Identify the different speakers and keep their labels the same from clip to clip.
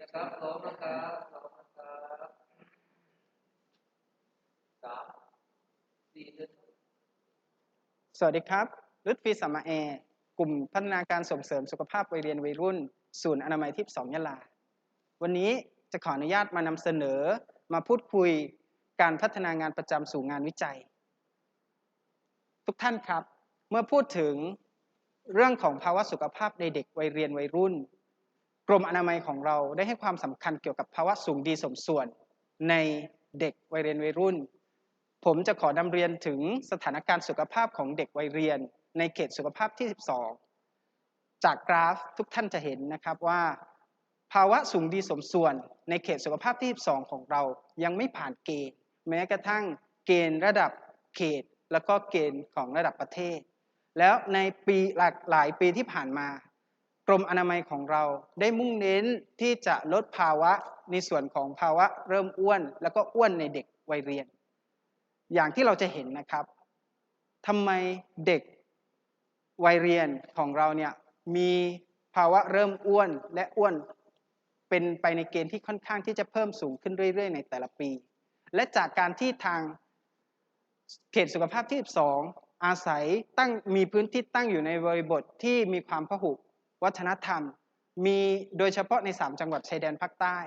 Speaker 1: นะครับพร้อมนะครับพร้อมนะครับสามสี่หนึ่ง
Speaker 2: สวัสดีครับรุตฟีสัมมาแอร์กลุ่มพัฒนาการส่งเสริมสุขภาพวัยเรียนวัยรุ่น ศูนย์อนามัยทิพย์สองยะลา วันนี้จะขออนุญาตมานำเสนอมาพูดคุยการพัฒนางานประจำสู่งานวิจัย ทุกท่านครับ เมื่อพูดถึงเรื่องของภาวะสุขภาพในเด็กวัยเรียนวัยรุ่น รมอนามัยของเราได้ให้ความสำคัญเกี่ยวกับภาวะสูงดีสมส่วนในเด็กวัยเรียนวัยรุ่น ผมจะขอนำเรียนถึงสถานการณ์สุขภาพของเด็กวัยเรียน ในเขตสุขภาพที่ 12 จากกราฟทุกท่านจะเห็นนะครับว่า ภาวะสูงดีสมส่วน ในเขตสุขภาพที่ 12 ของเรายังไม่ผ่านเกณฑ์ แม้กระทั่งเกณฑ์ระดับเขต แล้วก็เกณฑ์ของระดับประเทศ แล้วในปีหลากหลายปีที่ผ่านมา รมอนามัยของเราได้มุ่งเน้นที่จะลดภาวะในส่วนของภาวะเริ่มอ้วน แล้วก็อ้วนในเด็กวัยเรียน อย่างที่เราจะเห็นนะครับทำไมเด็กวัยเรียนของเราเนี่ยมีภาวะเริ่มอ้วนและอ้วนเป็นไปในเกณฑ์ที่ค่อนข้างที่จะเพิ่มสูงขึ้นเรื่อยๆ ในแต่ละปี และจากการที่ทางเขตสุขภาพที่ 12 อาศัยตั้งมีพื้นที่ตั้งอยู่ในบริบทที่มีความพหุ วัฒนธรรม มีโดยเฉพาะใน 3 จังหวัดชายแดนภาคใต้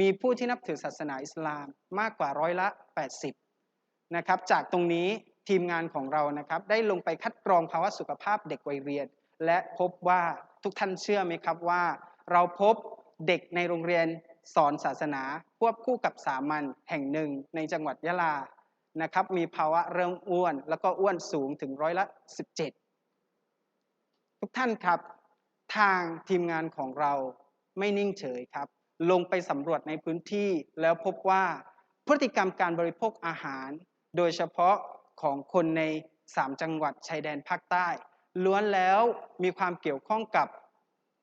Speaker 2: มีผู้ที่นับถือศาสนาอิสลามมากกว่าร้อยละ 80 นะครับ จากตรงนี้ทีมงานของเรานะครับได้ลงไปคัดกรองภาวะสุขภาพเด็กวัยเรียน และพบว่าทุกท่านเชื่อไหมครับว่า เราพบเด็กในโรงเรียนสอนศาสนาควบคู่กับสามัญแห่งหนึ่งในจังหวัดยะลานะครับมีภาวะเริ่มอ้วน แล้วก็อ้วนสูงถึงร้อยละ 17 ทุกท่านครับ ทางทีมงานของเราไม่นิ่งเฉยครับ ลงไปสำรวจในพื้นที่แล้วพบว่าพฤติกรรมการบริโภคอาหาร โดยเฉพาะของคนใน 3 จังหวัดชายแดนภาคใต้ ล้วนแล้วมีความเกี่ยวข้องกับ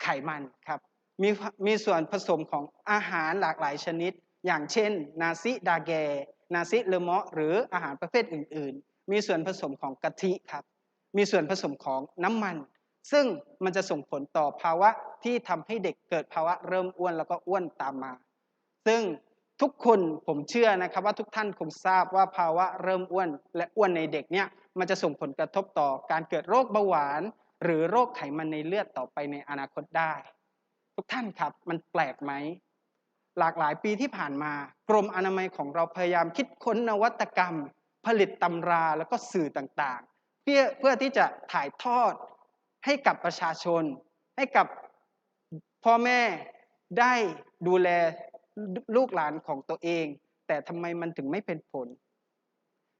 Speaker 2: ไขมันครับ มีมีส่วนผสมของอาหารหลากหลายชนิด อย่างเช่น นาซิดาแก นาซิเลมาะหรืออาหารประเภทอื่น ๆ มีส่วนผสมของกะทิครับ มีส่วนผสมของน้ำมัน ซึ่งมันจะส่งผลต่อภาวะที่ทำให้เด็กเกิดภาวะเริ่มอ้วนแล้วก็อ้วนตามมา ซึ่งทุกคนผมเชื่อนะครับว่าทุกท่านคงทราบว่าภาวะเริ่มอ้วน และอ้วนในเด็กเนี่ยมันจะส่งผลกระทบต่อการเกิดโรคเบาหวาน หรือโรคไขมันในเลือดต่อไปในอนาคตได้ ทุกท่านครับมันแปลกไหมหลากหลายปีที่ผ่านมา กรมอนามัยของเราพยายามคิดค้นนวัตกรรม ผลิตตำราแล้วก็สื่อต่างๆ เพื่อเพื่อที่จะถ่ายทอด ให้กับประชาชน ให้กับพ่อแม่ได้ดูแลลูกหลานของตัวเอง แต่ทำไมมันถึงไม่เป็นผล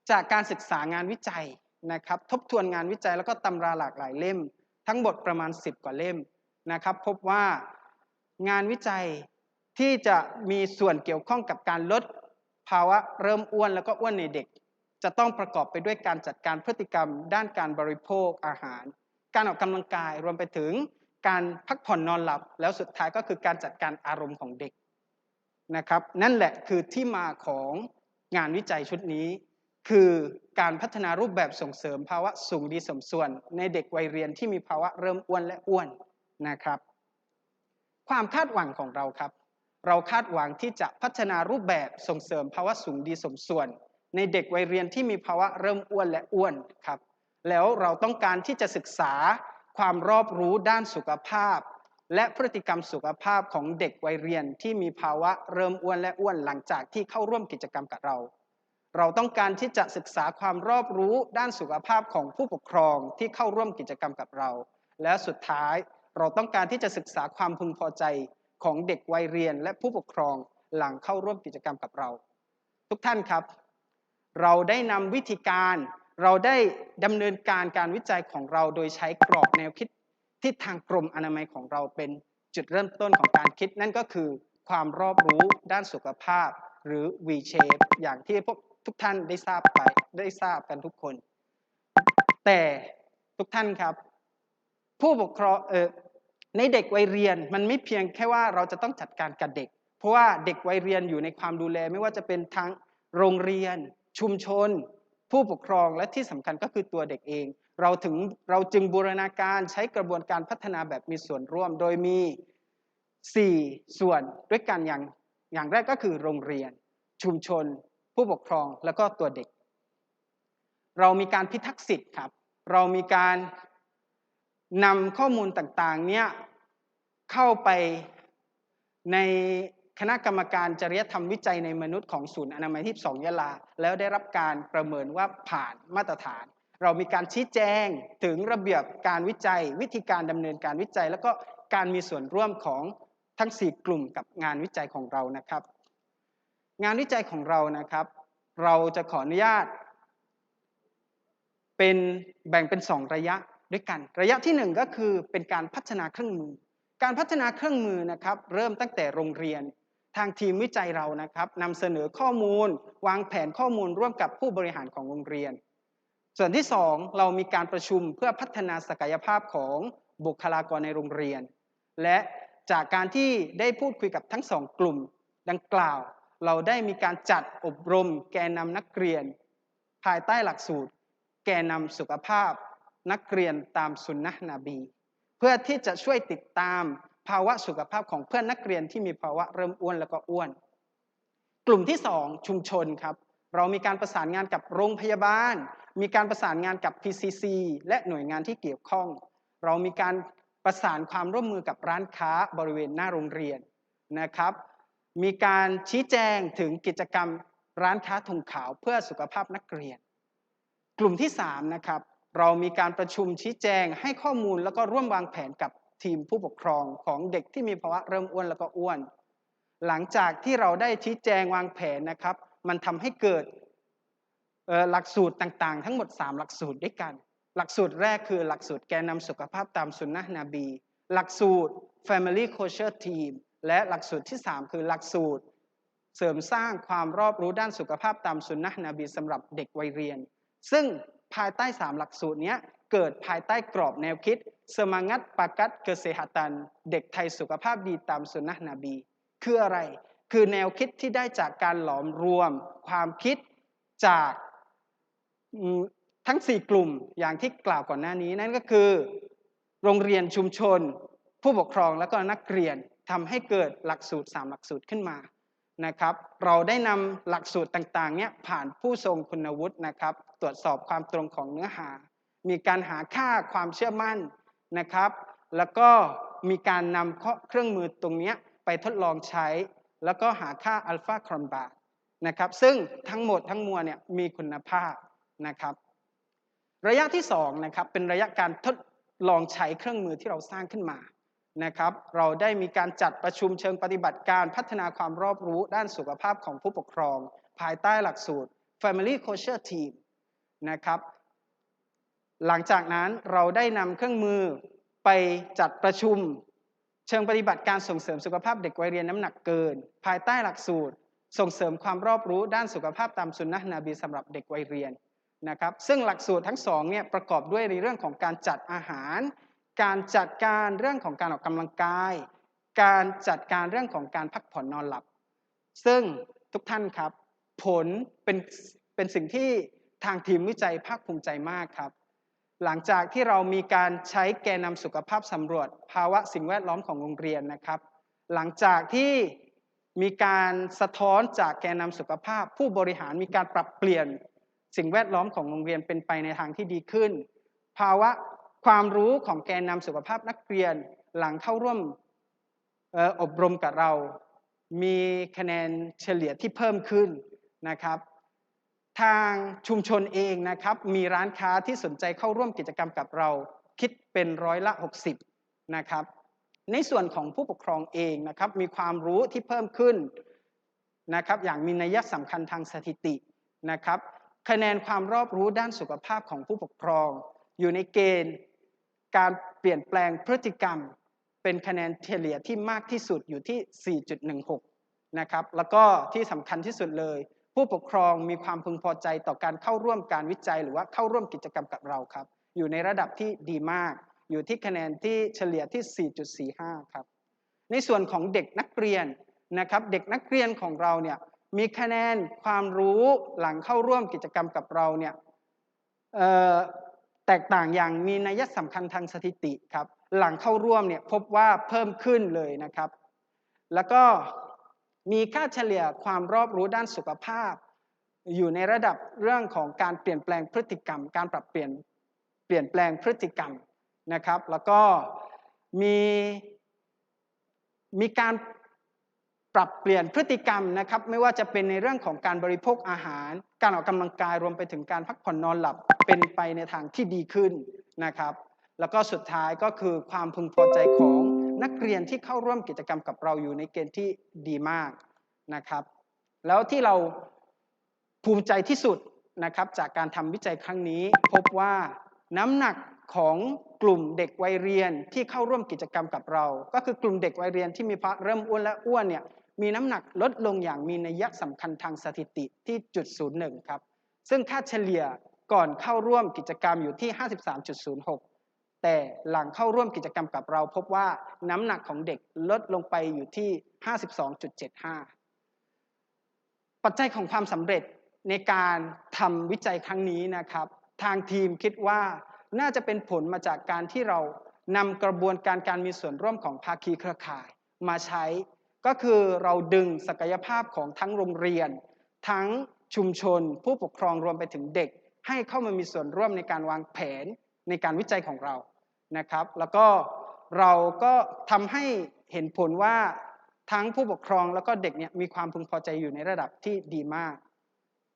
Speaker 2: จากการศึกษางานวิจัยนะครับ ทบทวนงานวิจัยแล้วก็ตำราหลากหลายเล่ม ทั้งหมดประมาณ 10 กว่าเล่มนะครับ พบว่างานวิจัยที่จะมีส่วนเกี่ยวข้องกับการลดภาวะเริ่มอ้วนแล้วก็อ้วนในเด็ก จะต้องประกอบไปด้วยการจัดการพฤติกรรมด้านการบริโภคอาหาร การออกกำลังกายรวมไปถึงการพักผ่อนนอนหลับ แล้วสุดท้ายก็คือการจัดการอารมณ์ของเด็กนะครับ นั่นแหละคือที่มาของงานวิจัยชุดนี้ คือการพัฒนารูปแบบส่งเสริมภาวะสูงดีสมส่วน ในเด็กวัยเรียนที่มีภาวะเริ่มอ้วนและอ้วนนะครับ ความคาดหวังของเราครับ เราคาดหวังที่จะพัฒนารูปแบบส่งเสริมภาวะสูงดีสมส่วน ในเด็กวัยเรียนที่มีภาวะเริ่มอ้วนและอ้วนครับ แล้วเราต้องการที่จะศึกษาความรอบรู้ด้านสุขภาพ และพฤติกรรมสุขภาพของเด็กวัยเรียนที่มีภาวะเริ่มอ้วนและอ้วนหลังจากที่เข้าร่วมกิจกรรมกับเรา เราต้องการที่จะศึกษาความรอบรู้ด้านสุขภาพของผู้ปกครองที่เข้าร่วมกิจกรรมกับเรา และสุดท้ายเราต้องการที่จะศึกษาความพึงพอใจของเด็กวัยเรียนและผู้ปกครองหลังเข้าร่วมกิจกรรมกับเรา ทุกท่านครับ เราได้นำวิธีการ เราได้ดำเนินการการวิจัยของเราโดยใช้กรอบแนวคิดที่ทางกรมอนามัยของเราเป็นจุดเริ่มต้นของการคิด นั่นก็คือความรอบรู้ด้านสุขภาพ หรือ V-shape อย่างที่พวกทุกท่านได้ทราบไปได้ทราบกันทุกคน แต่ทุกท่านครับ ผู้ปกครองเออในเด็กวัยเรียนมันไม่เพียงแค่ว่าเราจะต้องจัดการกับเด็ก เพราะว่าเด็กวัยเรียนอยู่ในความดูแลไม่ว่าจะเป็นทั้งโรงเรียน ชุมชน ผู้ปกครองและที่สำคัญก็คือตัวเด็กเอง เราถึงเราจึงบูรณาการใช้กระบวนการพัฒนาแบบมีส่วนร่วม โดยมี 4 ส่วนด้วยกันอย่างอย่างแรกก็คือโรงเรียน ชุมชน ผู้ปกครองแล้วก็ตัวเด็ก เรามีการพิทักษ์สิทธิ์ครับ เรามีการนำข้อมูลต่างๆ เนี่ยเข้าไปใน คณะกรรมการจริยธรรมวิจัยในมนุษย์ของศูนย์อนามัยที่2ยะลา แล้วได้รับการประเมินว่าผ่านมาตรฐาน เรามีการชี้แจงถึงระเบียบการวิจัย วิธีการดำเนินการวิจัย แล้วก็การมีส่วนร่วมของทั้ง 4 กลุ่มกับงานวิจัยของเรานะครับ งานวิจัยของเรานะครับ เราจะขออนุญาต เป็นแบ่งเป็น 2 ระยะด้วยกัน ระยะที่ 1 ก็คือเป็นการพัฒนาเครื่องมือ การพัฒนาเครื่องมือนะครับ เริ่มตั้งแต่โรงเรียน ทางทีมวิจัยเรานะครับนำเสนอข้อมูล วางแผนข้อมูลร่วมกับผู้บริหารของโรงเรียน ส่วนที่ 2 เรามีการประชุมเพื่อพัฒนาศักยภาพของบุคลากรในโรงเรียน และจากการที่ได้พูดคุยกับทั้งสองกลุ่ม ดังกล่าว เราได้มีการจัดอบรม แกนนำนักเรียน ภายใต้หลักสูตร แกนนำสุขภาพ นักเรียนตามสุนนะนบี เพื่อที่จะช่วยติดตาม ภาวะสุขภาพของเพื่อนนักเรียนที่มีภาวะเริ่มอ้วนแล้วก็อ้วน กลุ่มที่ 2 ชุมชนครับเรามีการประสานงานกับโรงพยาบาล มีการประสานงานกับ PCC และหน่วยงานที่เกี่ยวข้อง เรามีการประสานความร่วมมือกับร้านค้าบริเวณหน้าโรงเรียนนะครับ มีการชี้แจงถึงกิจกรรมร้านค้าธงขาวเพื่อสุขภาพนักเรียน กลุ่มที่3นะครับเรามีการประชุมชี้แจงให้ข้อมูลแล้วก็ร่วมวางแผนกับ ทีมผู้ปกครองของเด็กที่มีภาวะเริ่มอ้วนแล้วก็อ้วน หลังจากที่เราได้ชี้แจงวางแผนนะครับ มันทำให้เกิดหลักสูตรต่างๆ ทั้งหมด 3 หลักสูตรด้วยกัน หลักสูตรแรกคือหลักสูตรแกนนำสุขภาพตามสุนนะนาบี หลักสูตร Family Culture Team และหลักสูตรที่ 3 คือหลักสูตร เสริมสร้างความรอบรู้ด้านสุขภาพตามสุนนะนบีสำหรับเด็กวัยเรียน ซึ่งภายใต้ 3 หลักสูตรนี้เกิดภายใต้กรอบแนวคิด สมังัดปากัดเกษหตันเด็กไทยสุขภาพดีตามสุนนะนบี คืออะไร คือแนวคิดที่ได้จากการหลอมรวม ความคิดจากทั้ง 4 กลุ่มอย่างที่กล่าวก่อนหน้านี้ นั่นก็คือ โรงเรียนชุมชน ผู้ปกครองและก็นักเรียนทำให้เกิดหลักสูตร 3 หลักสูตรขึ้นมานะครับ เราได้นำหลักสูตรต่างๆเนี้ยผ่านผู้ทรงคุณวุฒินะครับ ตรวจสอบความตรงของเนื้อหา มีการหาค่าความเชื่อมั่น นะครับ แล้วก็มีการนำเครื่องมือตรงนี้ไปทดลองใช้ แล้วก็หาค่าอัลฟาครอนบานะครับ ซึ่งทั้งหมดทั้งมวลเนี่ยมีคุณภาพนะครับ ระยะที่2นะครับเป็นระยะการทดลองใช้เครื่องมือที่เราสร้างขึ้นมานะครับ เราได้มีการจัดประชุมเชิงปฏิบัติการพัฒนาความรอบรู้ด้านสุขภาพของผู้ปกครอง ภายใต้หลักสูตร Family Culture Team นะครับ หลังจากนั้นเราได้นำเครื่องมือไปจัดประชุม เชิงปฏิบัติการส่งเสริมสุขภาพเด็กวัยเรียนน้ำหนักเกิน ภายใต้หลักสูตร ส่งเสริมความรอบรู้ด้านสุขภาพตามสุนนะนาบีสำหรับเด็กวัยเรียนนะครับซึ่งหลักสูตรทั้งสองเนี่ยประกอบด้วยในเรื่องของการจัดอาหาร การจัดการเรื่องของการออกกำลังกาย การจัดการเรื่องของการพักผ่อนนอนหลับ ซึ่งทุกท่านครับ ผลเป็นเป็นสิ่งที่ทางทีมวิจัยภาคภูมิใจมากครับ หลังจากที่เรามีการใช้แกนนำสุขภาพสำรวจ ภาวะสิ่งแวดล้อมของโรงเรียนนะครับ หลังจากที่มีการสะท้อนจากแกนนำสุขภาพ ผู้บริหารมีการปรับเปลี่ยนสิ่งแวดล้อมของโรงเรียนเป็นไปในทางที่ดีขึ้น ภาวะความรู้ของแกนนำสุขภาพนักเรียนหลังเข้าร่วมอบรมกับเรา มีคะแนนเฉลี่ยที่เพิ่มขึ้นนะครับ ทางชุมชนเองนะครับมีร้านค้าที่สนใจเข้าร่วมกิจกรรมกับเราคิดเป็นร้อยละ 60นะครับในส่วนของผู้ปกครองเองนะครับมีความรู้ที่เพิ่มขึ้นนะครับอย่างมีนัยสำคัญทางสถิตินะครับคะแนนความรอบรู้ด้านสุขภาพของผู้ปกครอง อยู่ในเกณฑ์การเปลี่ยนแปลงพฤติกรรม เป็นคะแนนเฉลี่ยที่มากที่สุดอยู่ที่ 4.16 นะครับแล้วก็ที่สำคัญที่สุดเลย ผู้ปกครองมีความพึงพอใจต่อการเข้าร่วมการวิจัย หรือว่าเข้าร่วมกิจกรรมกับเราครับ อยู่ในระดับที่ดีมาก อยู่ที่คะแนนที่เฉลี่ยที่ 4.45 ครับ ในส่วนของเด็กนักเรียนนะครับ เด็กนักเรียนของเราเนี่ยมีคะแนนความรู้หลังเข้าร่วมกิจกรรมกับเราเนี่ยแตกต่างอย่างมีนัยสำคัญทางสถิติครับ หลังเข้าร่วมเนี่ยพบว่าเพิ่มขึ้นเลยนะครับ แล้วก็ มีค่าเฉลี่ยความรอบรู้ด้านสุขภาพ อยู่ในระดับเรื่องของการเปลี่ยนแปลงพฤติกรรม การปรับเปลี่ยนเปลี่ยนแปลงพฤติกรรมนะครับ แล้วก็มีมีการปรับเปลี่ยนพฤติกรรมนะครับ ไม่ว่าจะเป็นในเรื่องของการบริโภคอาหาร การออกกำลังกายรวมไปถึงการพักผ่อนนอนหลับเป็นไปในทางที่ดีขึ้นนะครับ แล้วก็สุดท้ายก็คือความพึงพอใจของ นักเรียนที่เข้าร่วมกิจกรรมกับเราอยู่ในเกณฑ์ที่ดีมากนะครับ แล้วที่เราภูมิใจที่สุดนะครับจากการทำวิจัยครั้งนี้ พบว่าน้ำหนักของกลุ่มเด็กวัยเรียนที่เข้าร่วมกิจกรรมกับเรา ก็คือกลุ่มเด็กวัยเรียนที่มีภาวะเริ่มอ้วนและอ้วนเนี่ยมีน้ำหนักลดลงอย่างมีนัยสำคัญทางสถิติที่จุดศูนย์หนึ่งครับซึ่งค่าเฉลี่ยก่อนเข้าร่วมกิจกรรมอยู่ที่ 53.06 แต่หลังเข้าร่วมกิจกรรมกับเราพบว่าน้ำหนักของเด็กลดลงไปอยู่ที่ 52.75 ปัจจัยของความสำเร็จในการทำวิจัยครั้งนี้นะครับ ทางทีมคิดว่าน่าจะเป็นผลมาจากการที่เรานำกระบวนการการมีส่วนร่วมของภาคีเครือข่ายมาใช้ ก็คือเราดึงศักยภาพของทั้งโรงเรียน ทั้งชุมชน ผู้ปกครองรวมไปถึงเด็ก ให้เข้ามามีส่วนร่วมในการวางแผนในการวิจัยของเรา นะครับ แล้วก็เราก็ทำให้เห็นผลว่าทั้งผู้ปกครองแล้วก็เด็กเนี่ยมีความพึงพอใจอยู่ในระดับที่ดีมาก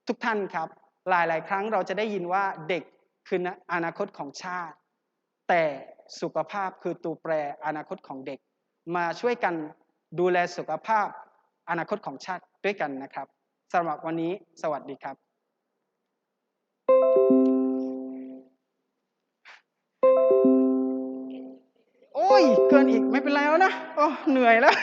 Speaker 2: ทุกท่านครับ หลาย ๆ ครั้งเราจะได้ยินว่าเด็กคืออนาคตของชาติ แต่สุขภาพคือตัวแปรอนาคตของเด็ก มาช่วยกันดูแลสุขภาพอนาคตของชาติด้วยกันนะครับสำหรับวันนี้สวัสดีครับ ย เกินอีกไม่เป็นไรแล้วนะ โอ้ เหนื่อยแล้ว